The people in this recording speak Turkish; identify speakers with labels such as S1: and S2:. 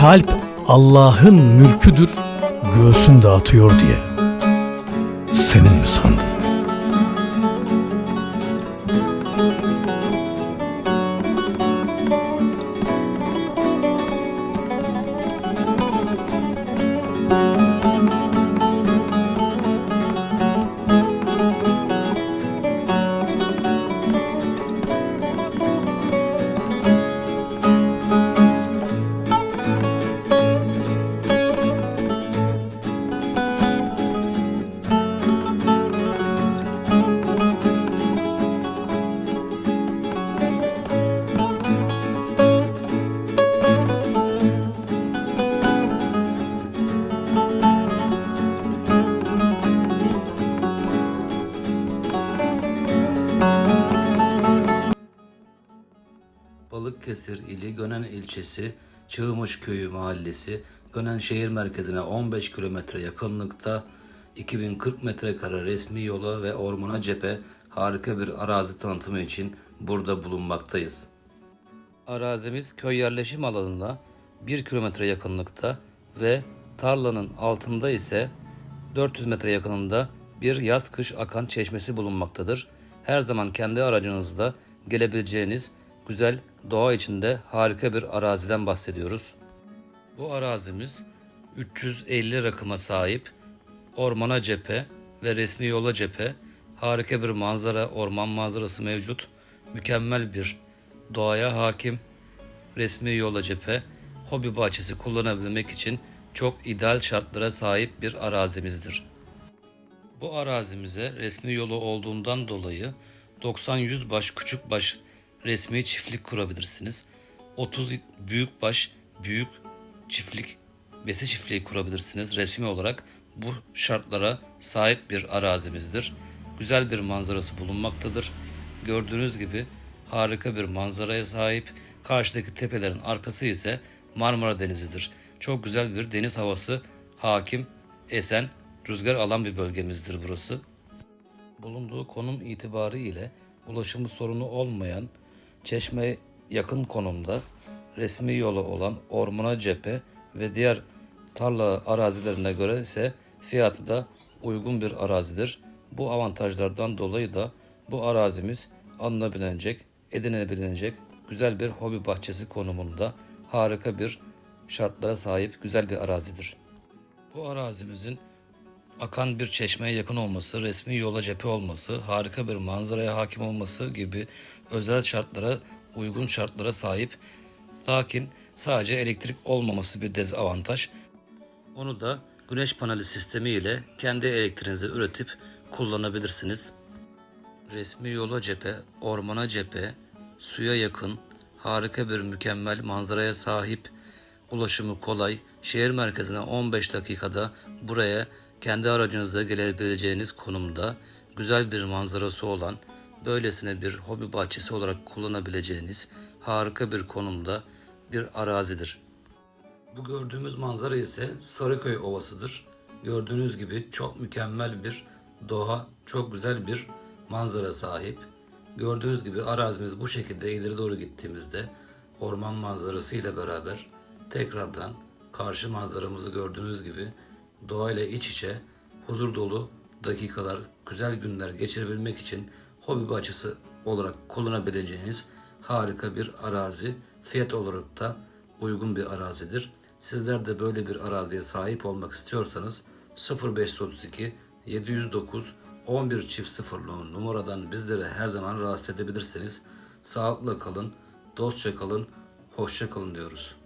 S1: kalp Allah'ın mülküdür, göğsün dağıtıyor diye. Senin mi sandın?
S2: Balıkesir ili Gönen ilçesi Çığmış Köyü mahallesi Gönen şehir merkezine 15 kilometre yakınlıkta 2040 metrekare resmi yola ve ormana cephe harika bir arazi tanıtımı için burada bulunmaktayız. Arazimiz köy yerleşim alanına 1 kilometre yakınlıkta ve tarlanın altında ise 400 metre yakınında bir yaz kış akan çeşmesi bulunmaktadır. Her zaman kendi aracınızla gelebileceğiniz güzel doğa içinde harika bir araziden bahsediyoruz. Bu arazimiz 350 rakıma sahip ormana cephe ve resmi yola cephe harika bir manzara, orman manzarası mevcut. Mükemmel bir doğaya hakim resmi yola cephe, hobi bahçesi kullanabilmek için çok ideal şartlara sahip bir arazimizdir. Bu arazimize resmi yolu olduğundan dolayı 90-100 baş küçük baş resmi çiftlik kurabilirsiniz. 30 büyük baş büyük çiftlik besi çiftliği kurabilirsiniz. Resmi olarak bu şartlara sahip bir arazimizdir. Güzel bir manzarası bulunmaktadır. Gördüğünüz gibi harika bir manzaraya sahip. Karşıdaki tepelerin arkası ise Marmara Denizi'dir. Çok güzel bir deniz havası hakim, esen, rüzgar alan bir bölgemizdir burası. Bulunduğu konum itibarı ile ulaşımı sorunu olmayan Çeşme yakın konumda resmi yolu olan ormana cephe ve diğer tarla arazilerine göre ise fiyatı da uygun bir arazidir. Bu avantajlardan dolayı da bu arazimiz alınabilecek, edinebilecek güzel bir hobi bahçesi konumunda harika bir şartlara sahip güzel bir arazidir. Bu arazimizin akan bir çeşmeye yakın olması, resmi yola cephe olması, harika bir manzaraya hakim olması gibi özel şartlara, uygun şartlara sahip. Lakin sadece elektrik olmaması bir dezavantaj. Onu da güneş paneli sistemi ile kendi elektriğinizi üretip kullanabilirsiniz. Resmi yola cephe, ormana cephe, suya yakın, harika bir mükemmel manzaraya sahip, ulaşımı kolay, şehir merkezine 15 dakikada buraya kendi aracınızla gelebileceğiniz konumda güzel bir manzarası olan, böylesine bir hobi bahçesi olarak kullanabileceğiniz harika bir konumda bir arazidir. Bu gördüğümüz manzara ise Sarıköy Ovası'dır. Gördüğünüz gibi çok mükemmel bir doğa, çok güzel bir manzara sahip. Gördüğünüz gibi arazimiz bu şekilde ileri doğru gittiğimizde orman manzarası ile beraber tekrardan karşı manzaramızı gördüğünüz gibi doğayla iç içe huzur dolu dakikalar, güzel günler geçirebilmek için hobi bahçesi olarak kullanabileceğiniz harika bir arazi. Fiyat olarak da uygun bir arazidir. Sizler de böyle bir araziye sahip olmak istiyorsanız 0532 709 11 çift sıfırlı numaradan bizlere her zaman rahatsız edebilirsiniz. Sağlıkla kalın, dostça kalın, hoşça kalın diyoruz.